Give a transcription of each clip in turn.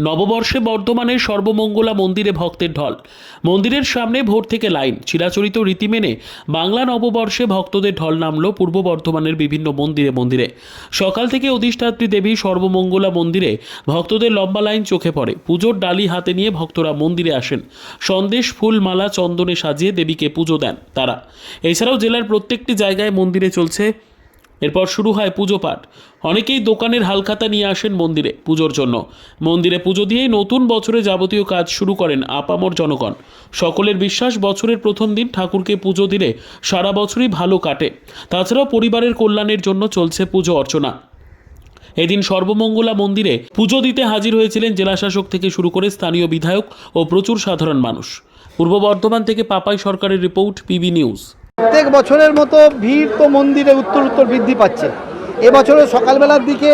নববর্ষে বর্ধমানের সর্বমঙ্গলা মন্দিরে ভক্তের ঢল। মন্দিরের সামনে ভোর থেকে লাইন। চিরাচরিত রীতি মেনে বাংলা নববর্ষে ভক্তদের ঢল নামল পূর্ব বর্ধমানের বিভিন্ন মন্দিরে মন্দিরে। সকাল থেকে অধিষ্ঠাত্রী দেবী সর্বমঙ্গলা মন্দিরে ভক্তদের লম্বা লাইন চোখে পড়ে। পুজোর ডালি হাতে নিয়ে ভক্তরা মন্দিরে আসেন। সন্দেশ ফুল মালা চন্দনে সাজিয়ে দেবীকে পুজো দেন তারা। এছাড়াও জেলার প্রত্যেকটি জায়গায় মন্দিরে চলছে এরপর শুরু হয় পুজো পাঠ। অনেকেই দোকানের হালখাতা নিয়ে আসেন মন্দিরে পুজোর জন্য। মন্দিরে পুজো দিয়েই নতুন বছরে যাবতীয় কাজ শুরু করেন আপামর জনগণ। সকলের বিশ্বাস বছরের প্রথম দিন ঠাকুরকে পুজো দিলে সারা বছরই ভালো কাটে। তাছাড়াও পরিবারের কল্যাণের জন্য চলছে পুজো অর্চনা। এদিন সর্বমঙ্গলা মন্দিরে পুজো দিতে হাজির হয়েছিলেন জেলাশাসক থেকে শুরু করে স্থানীয় বিধায়ক ও প্রচুর সাধারণ মানুষ। পূর্ব বর্ধমান থেকে পাপাই সরকারের রিপোর্ট, পিবি নিউজ। প্রত্যেক বছরের মতো ভিড় তো মন্দিরে উত্তর উত্তর বৃদ্ধি পাচ্ছে। এবছরে সকালবেলার দিকে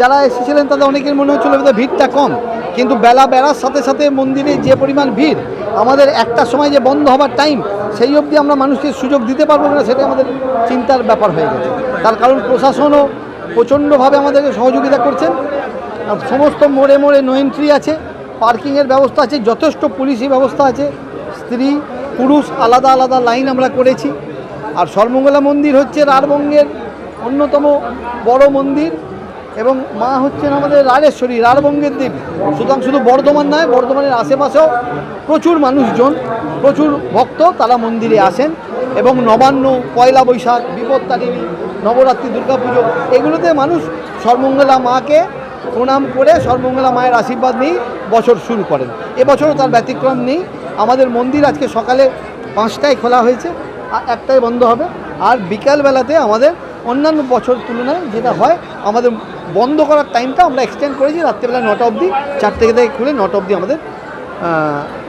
যারা এসেছিলেন তাদের অনেকের মনে হচ্ছিল ভিড়টা কম। কিন্তু বেলা বেড়ার সাথে সাথে মন্দিরে যে পরিমাণ ভিড়, আমাদের একটা সময় যে বন্ধ হবার টাইম সেই অবধি আমরা মানুষকে সুযোগ দিতে পারব না সেটা আমাদের চিন্তার ব্যাপার হয়ে গেছে। তার কারণ প্রশাসনও প্রচণ্ডভাবে আমাদেরকে সহযোগিতা করছেন। সমস্ত মোড়ে মোড়ে নো এন্ট্রি আছে পার্কিংয়ের ব্যবস্থা আছে, যথেষ্ট পুলিশি ব্যবস্থা আছে, স্ত্রী পুরুষ আলাদা আলাদা লাইন আমরা করেছি। আর সর্বমঙ্গলা মন্দির হচ্ছে রাঢ়বঙ্গের অন্যতম বড় মন্দির এবং মা হচ্ছেন আমাদের রাড়েশ্বরী রাঢ়বঙ্গের দেবী। সুতরাং শুধু বর্ধমান নয়, বর্ধমানের আশেপাশেও প্রচুর মানুষজন, প্রচুর ভক্ত তারা মন্দিরে আসেন এবং নবান্ন, পয়লা বৈশাখ বিপত্তারিণী নবরাত্রি, দুর্গাপুজো, এগুলোতে মানুষ সর্বমঙ্গলা মাকে প্রণাম করে সর্বমঙ্গলা মায়ের আশীর্বাদ নিয়েই বছর শুরু করেন। এবছরও তার ব্যতিক্রম নেই। আমাদের মন্দির আজকে সকালে পাঁচটায় খোলা হয়েছে, আর একটাই বন্ধ হবে। আর বিকালবেলাতে আমাদের অন্যান্য বছর তুলনায় যেটা হয়, আমাদের বন্ধ করার টাইমটা আমরা এক্সটেন্ড করেছি রাত্রেবেলা নটা অবধি, চারটে থেকে খুলে নটা অবধি আমাদের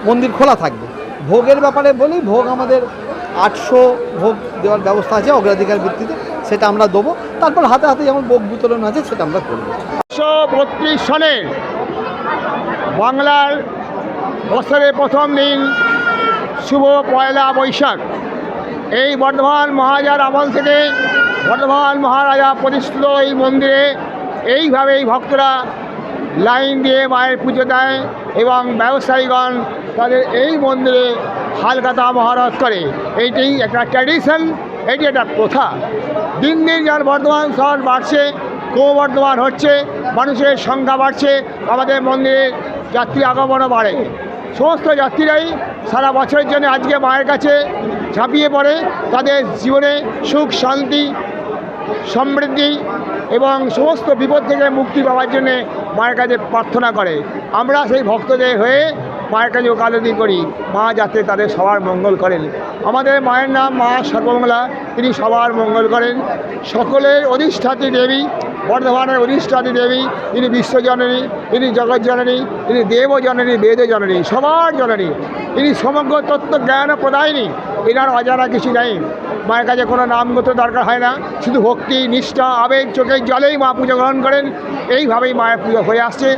মন্দির খোলা থাকবে। ভোগের ব্যাপারে বলি, ভোগ আমাদের আটশো ভোগ দেওয়ার ব্যবস্থা আছে অগ্রাধিকার ভিত্তিতে, সেটা আমরা দেবো। তারপর হাতে হাতে যেমন ভোগ বিতরণ আছে, সেটা আমরা করব। বত্রিশ সনে বাংলার বছরের প্রথম দিন, শুভ পয়লা বৈশাখ। এই বর্ধমান মহারাজার আমল থেকে বর্ধমান মহারাজা প্রতিষ্ঠিত এই মন্দিরে এইভাবেই ভক্তরা লাইন দিয়ে মায়ের পুজো দেয় এবং ব্যবসায়ীগণ তাদের এই মন্দিরে হালকাতা মহারত করে। এইটি একটা ট্র্যাডিশন এটি একটা প্রথা। দিন দিন যার বর্ধমান শহর বাড়ছে, ক্রমবর্ধমান হচ্ছে, মানুষের সংখ্যা বাড়ছে, আমাদের মন্দিরে যাত্রী আগমনও বাড়ে। সমস্ত যাত্রীরাই সারা বছরের জন্য আজকে মায়ের কাছে ঝাঁপিয়ে পড়ে। তাদের জীবনে সুখ, শান্তি, সমৃদ্ধি এবং সমস্ত বিপদ থেকে মুক্তি পাওয়ার জন্যে মায়ের কাছে প্রার্থনা করে। আমরা সেই ভক্তদের হয়ে মায়ের কাছে ওকালতি করি। মা যাতে তাদের সবার মঙ্গল করেন। আমাদের মায়ের নাম মা সর্বমঙ্গলা। তিনি সবার মঙ্গল করেন। সকলের অধিষ্ঠাত্রী দেবী, বর্ধমানের অধিষ্ঠাত্রী দেবী, তিনি বিশ্বজননী তিনি জগৎ জননী, তিনি দেব জননী, বেদ জননী, সবার জননী। তিনি সমগ্র তত্ত্ব জ্ঞান প্রদায়নী। এনার অজানা কিছু নেই। মায়ের কাছে কোনো নামগত দরকার হয় না। শুধু ভক্তি, নিষ্ঠা, আবেগ, চোখের জলেই মা পুজো গ্রহণ করেন। এইভাবেই মায়ের পুজো হয়ে আসছে।